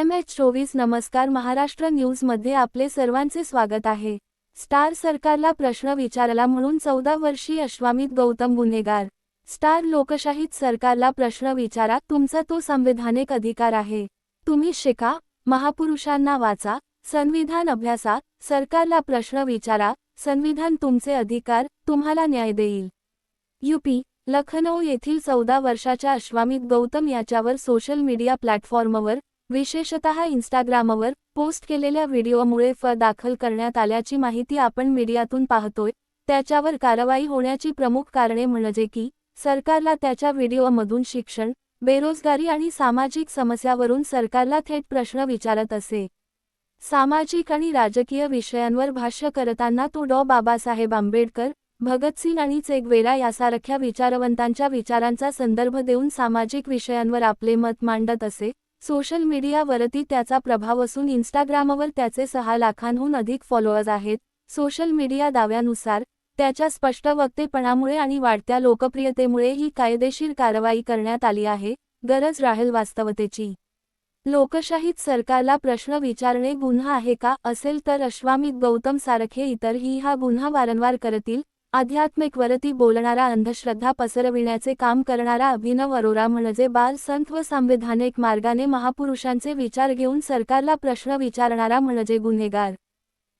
M H चोवीस नमस्कार महाराष्ट्र न्यूजमध्ये आपले सर्वांचे स्वागत आहे. स्टार सरकारला प्रश्न विचारला म्हणून चौदा वर्षीय अश्वामित गौतम गुन्हेगार. स्टार लोकशाहीत सरकारला प्रश्न विचारा तुमचा तो संविधानिक अधिकार आहे. तुम्ही शिका महापुरुषांना वाचा संविधान अभ्यासा सरकारला प्रश्न विचारा संविधान तुमचे अधिकार तुम्हाला न्याय देईल. यूपी लखनौ येथील चौदा वर्षाच्या अश्वामित गौतम याच्यावर सोशल मीडिया प्लॅटफॉर्मवर विशेषतः इन्स्टाग्रामवर पोस्ट केलेल्या व्हिडिओमुळे फ दाखल करण्यात आल्याची माहिती आपण मीडियातून पाहतोय. त्याच्यावर कारवाई होण्याची प्रमुख कारणे म्हणजे की सरकारला त्याच्या व्हिडिओमधून शिक्षण बेरोजगारी आणि सामाजिक समस्यावरून सरकारला थेट प्रश्न विचारत असे. सामाजिक आणि राजकीय विषयांवर भाष्य करताना तो डॉ. बाबासाहेब आंबेडकर भगतसिंग आणि चेगवेरा यासारख्या विचारवंतांच्या विचारांचा संदर्भ देऊन सामाजिक विषयांवर आपले मत मांडत असे. सोशल मीडियावरती त्याचा प्रभाव असून इन्स्टाग्रामवर त्याचे सहा लाखांहून अधिक फॉलोअर्स आहेत. सोशल मीडिया दाव्यानुसार त्याच्या स्पष्ट वक्तेपणामुळे आणि वाढत्या लोकप्रियतेमुळे ही कायदेशीर कारवाई करण्यात आली आहे गरज राहील वास्तवतेची. लोकशाहीत सरकारला प्रश्न विचारणे गुन्हा आहे का असेल तर अश्वामित गौतम सारखे इतरही हा गुन्हा वारंवार करतील आध्यात्मिक वरती बोलणारा अंधश्रद्धा पसरविण्याचे काम करणारा अभिनव अरोरा म्हणजे बाल संत व संविधानिक मार्गाने महापुरुषांचे विचार घेऊन सरकारला प्रश्न विचारणारा म्हणजे गुन्हेगार.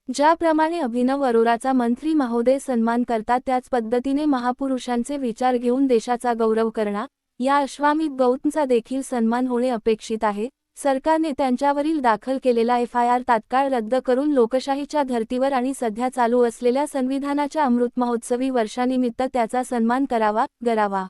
ज्याप्रमाणे अभिनव अरोराचा मंत्री महोदय सन्मान करतात त्याच पद्धतीने महापुरुषांचे विचार घेऊन देशाचा गौरव करणा या अश्वामित गौतमचा देखील सन्मान होणे अपेक्षित आहे. सरकारने त्यांच्यावरील दाखल केलेला एफआयआर तात्काळ रद्द करून लोकशाहीच्या धर्तीवर आणि सध्या चालू असलेल्या संविधानाच्या अमृत महोत्सवी वर्षानिमित्त त्याचा सन्मान करावा करावा